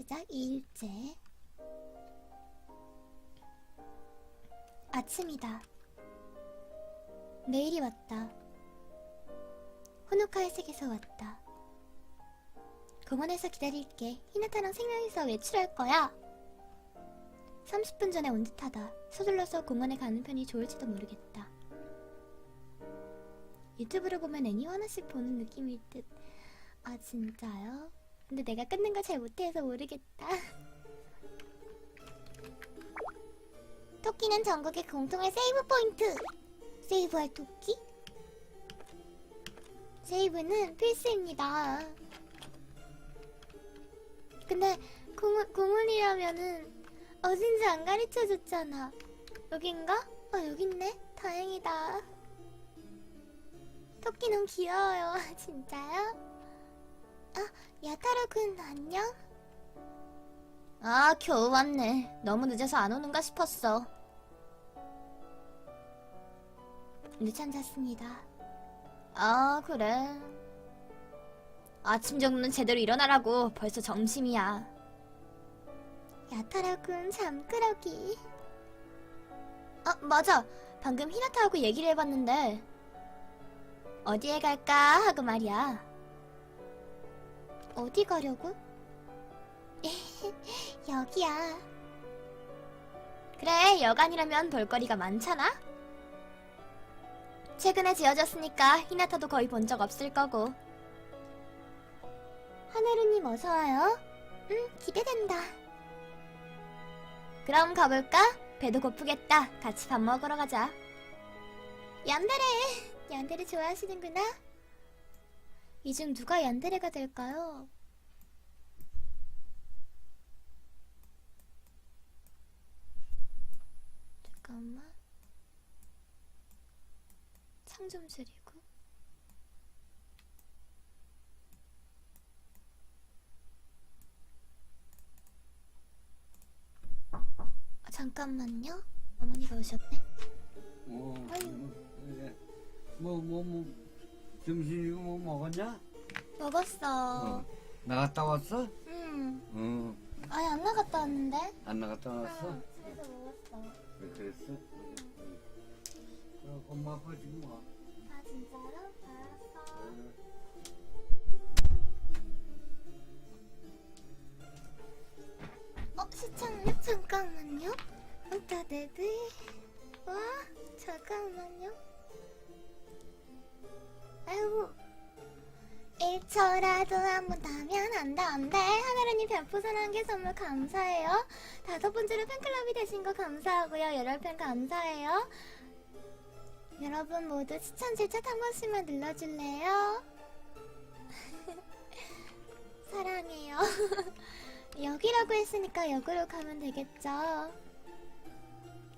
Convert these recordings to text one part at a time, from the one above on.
시작 2일째 아침이다. 메일이 왔다. 호노카의 색에서 왔다. 공원에서 기다릴게. 히나타랑 생명에서 외출할 거야. 30분 전에 온 듯하다. 서둘러서 공원에 가는 편이 좋을지도 모르겠다. 유튜브를 보면 애니 하나씩 보는 느낌일 듯. 아 진짜요? 근데 내가 끊는 걸 잘 못해서 모르겠다. 토끼는 전국의 공통의 세이브 포인트! 세이브할 토끼? 세이브는 필수입니다. 근데 공원, 공원이라면은 어딘지 안 가르쳐줬잖아. 여긴가? 어, 여깄네? 다행이다. 토끼 너무 귀여워요. 진짜요? 아, 야타로군 안녕? 아, 겨우 왔네. 너무 늦어서 안 오는가 싶었어. 늦잠 잤습니다. 아, 그래. 아침 정도는 제대로 일어나라고. 벌써 점심이야. 야타로군 잠끄러기. 아, 맞아. 방금 히나타하고 얘기를 해봤는데. 어디에 갈까 하고 말이야. 어디 가려고? 여기야. 그래, 여간이라면 볼거리가 많잖아? 최근에 지어졌으니까 히나타도 거의 본 적 없을 거고. 하나루님 어서와요. 응, 기대된다. 그럼 가볼까? 배도 고프겠다. 같이 밥 먹으러 가자. 얀데레! 얀데레 좋아하시는구나? 이중 누가 얀데레가 될까요? 잠깐만. 창 좀 줄이고. 아, 잠깐만요. 어머니가 오셨네. 어, 아유. 뭐, 뭐, 뭐, 점심 이거 뭐 먹었냐? 먹었어. 어. 나갔다 왔어? 응. 어, 아니 안 나갔다 왔는데. 안 나갔다 왔어? 응, 집에서 먹었어. 왜 그랬어? 어, 엄마 아빠 지금 와. 아 진짜요? 알았어. 어 시청률 잠깐만요. 어따 네네. 와 잠깐만요. 아이고. 1초라도 안 본다면 안돼 안돼 하나루님 별풍선 한개 선물 감사해요 다섯 번째로 팬클럽이 되신 거 감사하고요 열혈 팬 감사해요 여러분 모두 추천 제작 한 번씩만 눌러줄래요? 사랑해요. 여기라고 했으니까 여기로 가면 되겠죠?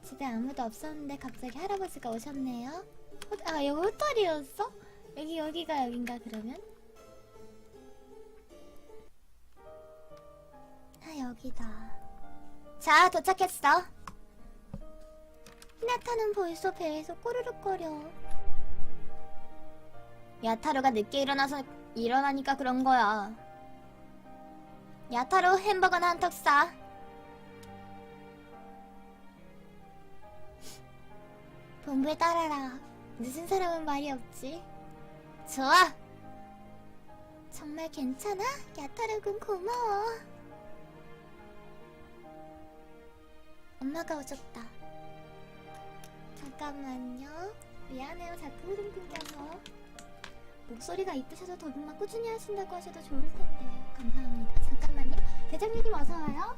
집에 아무도 없었는데 갑자기 할아버지가 오셨네요. 호- 아, 여기 호텔이었어? 여기, 여기가 여긴가, 그러면? 아, 여기다. 자, 도착했어. 히나타는 벌써 배에서 꼬르륵거려. 야타로가 늦게 일어나서 일어나니까 그런 거야. 야타로 햄버거나 한턱 싸. 본부에 따라라. 늦은 사람은 말이 없지. 좋아. 정말 괜찮아? 야타로군 고마워. 엄마가 오셨다. 잠깐만요. 미안해요. 자꾸 흐름 끊겨서. 목소리가 이쁘셔서 더빙만 꾸준히 하신다고 하셔도 좋을 텐데. 감사합니다. 잠깐만요. 대장님 어서 와요.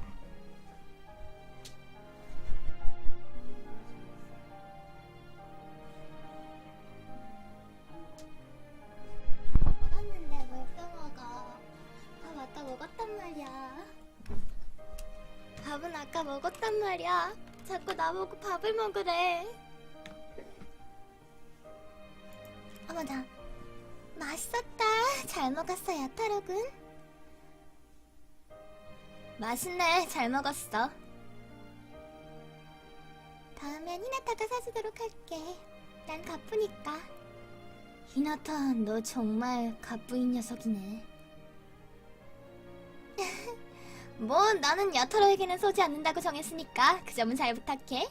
말이야. 자꾸 나보고 밥을 먹으래. 어머나, 맛있었다. 잘 먹었어, 야타로군. 맛있네. 잘 먹었어. 다음엔 히나타가 사주도록 할게. 난 가쁘니까. 히나타, 너 정말 가쁘인 녀석이네. 뭐 나는 야타로에게는 쏘지 않는다고 정했으니까 그 점은 잘 부탁해.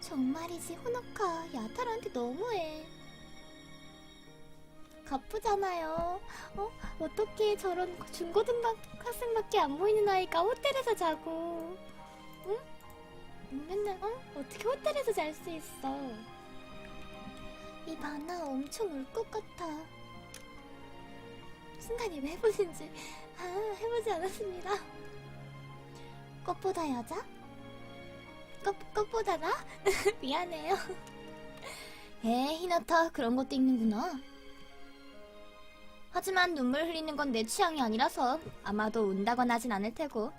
정말이지 호노카 야타로한테 너무해. 가쁘잖아요. 어? 어떻게 저런 중고등학생밖에 안 보이는 아이가 호텔에서 자고? 응? 맨날 어? 어떻게 호텔에서 잘 수 있어? 이 만화 엄청 울 것 같아. 순간이 왜 해보신지 아, 해보지 않았습니다. 꽃보다 여자? 꽃, 꽃보다 나? 미안해요. 에, 히나타 그런 것도 읽는구나. 하지만 눈물 흘리는 건 내 취향이 아니라서 아마도 운다거나 하진 않을 테고.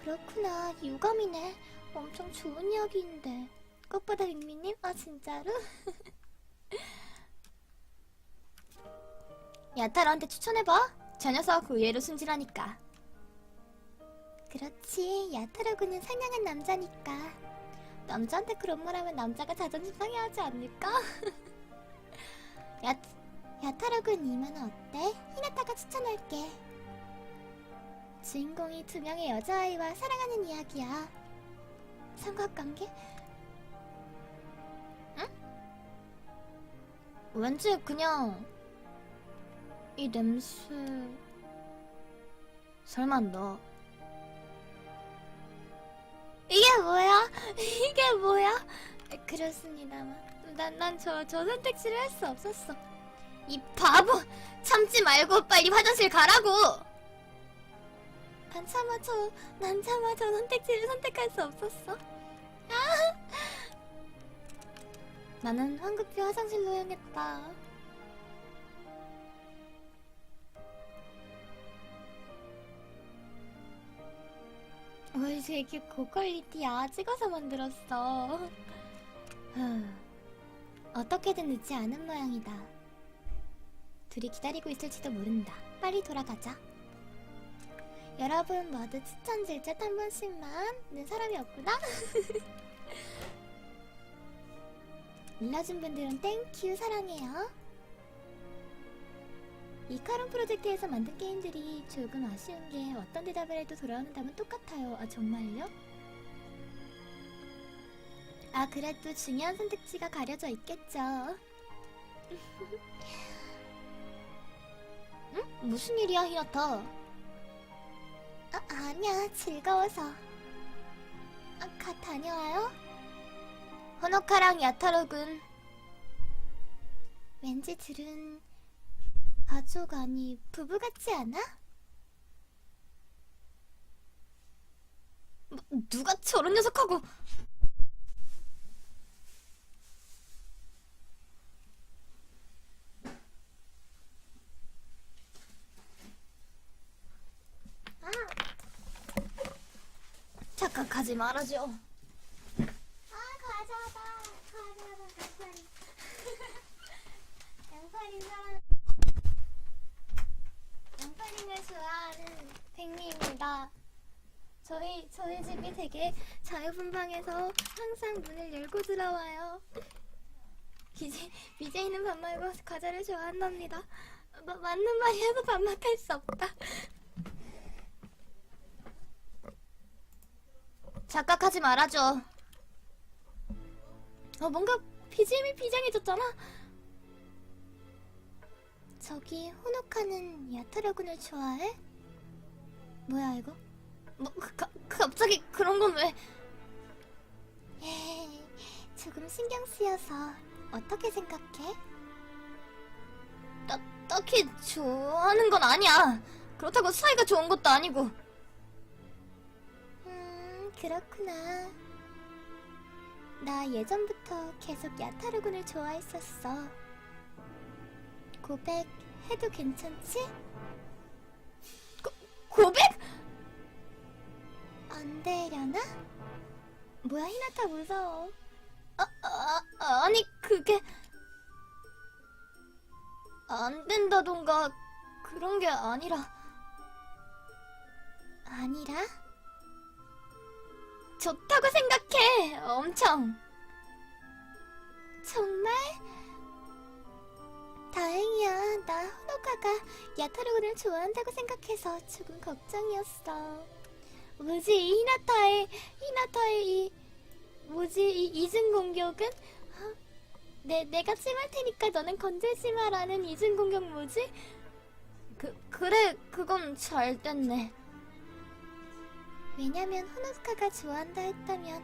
그렇구나, 유감이네. 엄청 좋은 이야기인데. 꽃보다 빅미님? 아, 진짜로? 야타로한테 추천해봐. 저 녀석 의외로 순진하니까. 그렇지. 야타로군은 상냥한 남자니까. 남자한테 그런 말 하면 남자가 자존심 상해하지 않을까? 야, 야타로군 이만은 어때? 히나타가 추천할게. 주인공이 두 명의 여자아이와 사랑하는 이야기야. 삼각관계? 응? 왠지 그냥 이 냄새. 설마 너. 이게 뭐야? 이게 뭐야? 그렇습니다만 난난저저 선택지를 할 수 없었어. 이 바보! 참지 말고 빨리 화장실 가라고! 난 차마 저 난 차마 저 선택지를 선택할 수 없었어. 아! 나는 황급히 화장실로 향했다 왜 이렇게 고퀄리티야? 찍어서 만들었어. 후, 어떻게든 늦지 않은 모양이다. 둘이 기다리고 있을지도 모른다. 빨리 돌아가자. 여러분 모두 추천 질책 한 번씩만 는 사람이 없구나. 눌러준 분들은 땡큐 사랑해요. 이카론 프로젝트에서 만든 게임들이 조금 아쉬운 게 어떤 대답을 해도 돌아오는 답은 똑같아요. 아 정말요? 아 그래도 중요한 선택지가 가려져 있겠죠. 응? 무슨 일이야 히나타? 아 아니야 즐거워서. 아, 가 다녀와요. 호노카랑 야타로군. 왠지 들은 가족 아니 부부 같지 않아? 뭐, 누가 저런 녀석하고 아. 착각하지 말아줘 아 과자다 과자다 양파리 양파리 사랑 양파링을 좋아하는 백미입니다. 저희 저희 집이 되게 자유분방해서 항상 문을 열고 들어와요. BJ, BJ는 밥 말고 과자를 좋아한답니다. 마, 맞는 말이어도 반박할 수 없다. 착각하지 말아줘. 어 뭔가 BGM이 비장해졌잖아. 저기 호노카는 야타라군을 좋아해? 뭐야 이거? 뭐 가, 갑자기 그런 건 왜? 에이, 조금 신경 쓰여서 어떻게 생각해? 딱 딱히 좋아하는 건 아니야. 그렇다고 사이가 좋은 것도 아니고. 음 그렇구나. 나 예전부터 계속 야타르군을 좋아했었어. 고백 해도 괜찮지? 고, 고백? 안 되려나? 뭐야 히나타 무서워 아, 아, 아니 그게 안 된다던가 그런 게 아니라 아니라? 좋다고 생각해 엄청 정말? 다행이야. 나 호노카가 야타루군을 좋아한다고 생각해서 조금 걱정이었어. 뭐지 이 히나타의 히나타의 이 뭐지 이 이중 공격은? 어? 내 내가 찜할 테니까 너는 건들지 마라는 이중 공격 뭐지? 그 그래 그건 잘 됐네. 왜냐면 호노카가 좋아한다 했다면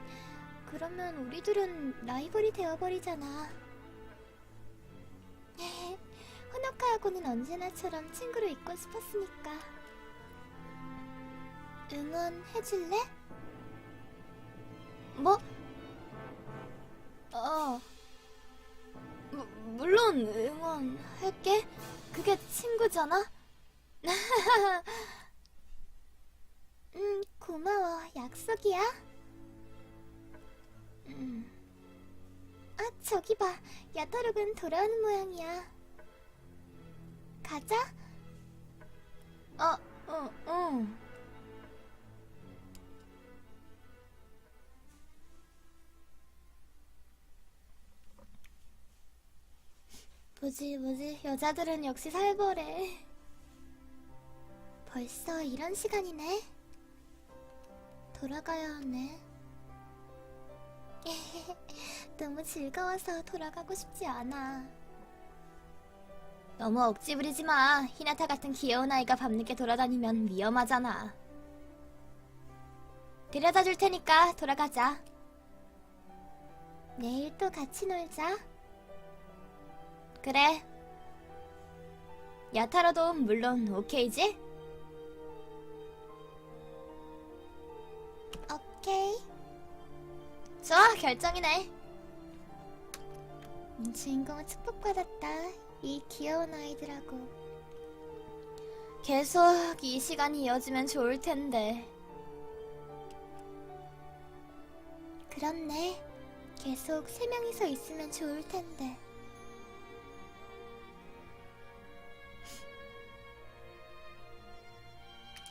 그러면 우리 둘은 라이벌이 되어버리잖아. 호노카하고는 언제나처럼 친구로 있고 싶었으니까. 응원해줄래? 뭐? 어. 무, 물론 응원할게. 그게 친구잖아. 음, 고마워. 약속이야. 음. 아, 저기 봐. 야타룩은 돌아오는 모양이야. 가자. 어, 어, 어. 뭐지, 뭐지. 여자들은 역시 살벌해. 벌써 이런 시간이네. 돌아가야 하네. 너무 즐거워서 돌아가고 싶지 않아. 너무 억지 부리지 마. 히나타 같은 귀여운 아이가 밤늦게 돌아다니면 위험하잖아. 데려다 줄 테니까 돌아가자. 내일 또 같이 놀자. 그래. 야타로도 물론 오케이지? 오케이. 좋아, 결정이네. 음, 주인공은 축복받았다. 이 귀여운 아이들하고. 계속 이 시간이 이어지면 좋을 텐데. 그렇네. 계속 세 명이서 있으면 좋을 텐데.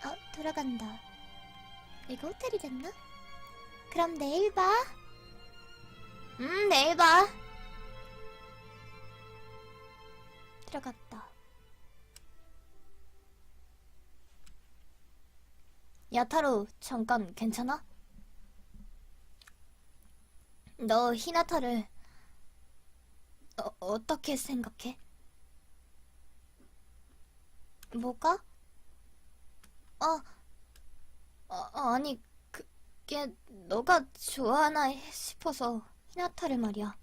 어, 돌아간다. 이거 호텔이 됐나? 그럼 내일 봐. 음, 내일 봐. 들어갔다. 야타로, 잠깐 괜찮아? 너 히나타를 어, 어떻게 생각해? 뭐가? 어, 어 아니 그게 너가 좋아하나 싶어서 히나타를 말이야.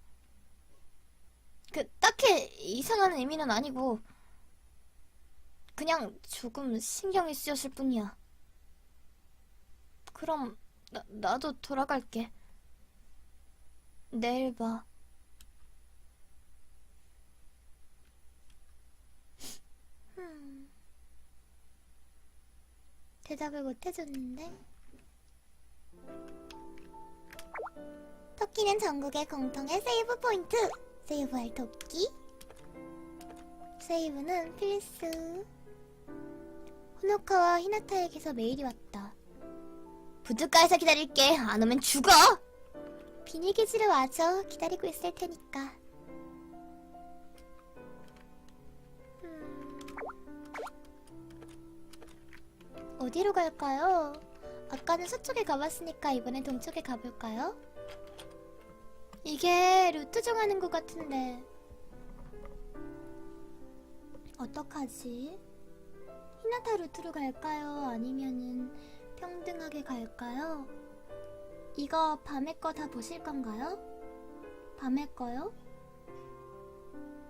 그 딱히 이상한 의미는 아니고 그냥 조금 신경이 쓰였을 뿐이야. 그럼 나, 나도 돌아갈게. 내일 봐. 음. 대답을 못 해줬는데. 토끼는 전국의 공통의 세이브 포인트. 세이브할 토끼. 세이브는 필수. 호노카와 히나타에게서 메일이 왔다. 부둣가에서 기다릴게. 안 오면 죽어. 비닐기지로 와줘. 기다리고 있을 테니까. 음. 어디로 갈까요? 아까는 서쪽에 가봤으니까 이번엔 동쪽에 가볼까요? 이게 루트 정하는 것 같은데 어떡하지? 히나타 루트로 갈까요? 아니면은 평등하게 갈까요? 이거 밤의 거다 보실 건가요? 밤의 거요?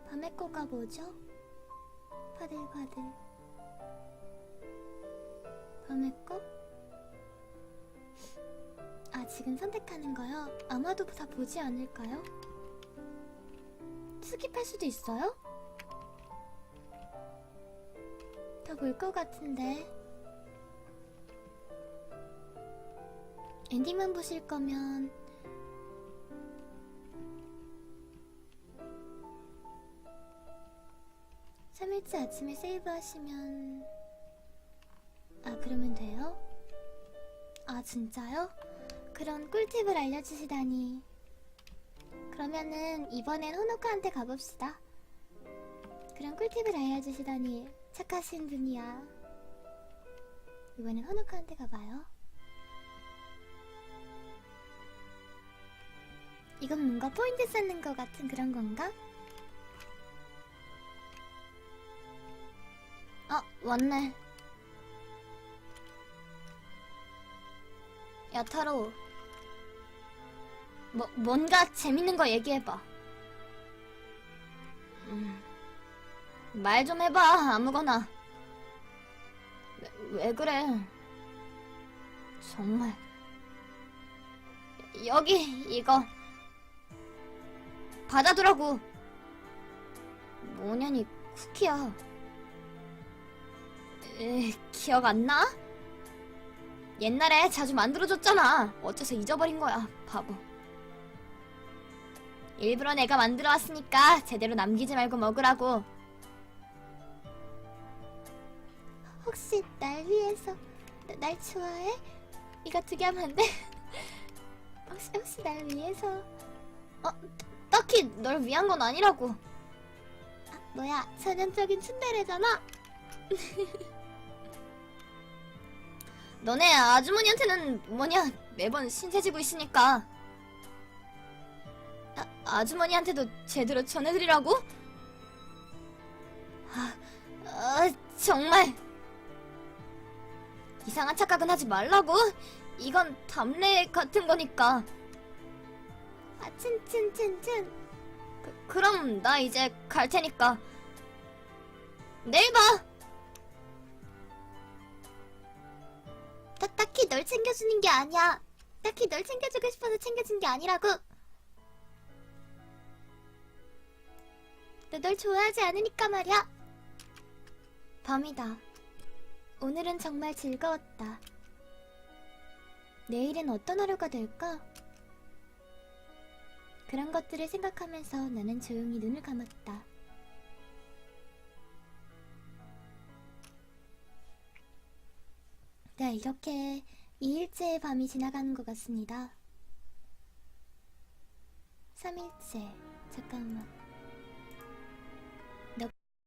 밤의 거가 뭐죠? 파들파들 밤의 거? 아 지금 선택하는 거요? 아마도 다 보지 않을까요? 스킵할 수도 있어요? 다 볼 것 같은데 엔딩만 보실 거면 삼일째 아침에 세이브 하시면 아 그러면 돼요? 아 진짜요? 그런 꿀팁을 알려주시다니 그러면은 이번엔 호노카한테 가봅시다 그런 꿀팁을 알려주시다니 착하신 분이야. 이번엔 허누카한테 가봐요. 이건 뭔가 포인트 쌓는 것 같은 그런 건가? 어, 왔네. 야, 타로. 뭐, 뭔가 재밌는 거 얘기해봐. 음, 말 좀 해봐, 아무거나. 왜, 왜 그래? 정말. 여기, 이거. 받아두라고. 뭐냐니, 쿠키야. 에, 기억 안 나? 옛날에 자주 만들어줬잖아. 어째서 잊어버린 거야, 바보. 일부러 내가 만들어 왔으니까 제대로 남기지 말고 먹으라고. 혹시 날 위해서 나- 날 좋아해? 이거 두 개 하면 안 돼? 혹시 혹시 날 위해서? 어, 딱히 널 위한 건 아니라고. 아, 뭐야, 전형적인 츤데레잖아. 너네 아주머니한테는 뭐냐? 매번 신세지고 있으니까. 아, 아주머니한테도 제대로 전해드리라고? 아, 아, 정말. 이상한 착각은 하지 말라고. 이건 담례 같은 거니까. 아 춘춘춘춘 그, 그럼 나 이제 갈 테니까. 내일 봐 널 챙겨주는 게 아니야. 딱히 널 챙겨주고 싶어서 챙겨준 게 아니라고. 나 널 좋아하지 않으니까 말이야. 밤이다. 오늘은 정말 즐거웠다. 내일은 어떤 하루가 될까? 그런 것들을 생각하면서 나는 조용히 눈을 감았다. 네, 이렇게 2일째의 밤이 지나가는 것 같습니다. 3일째. 잠깐만.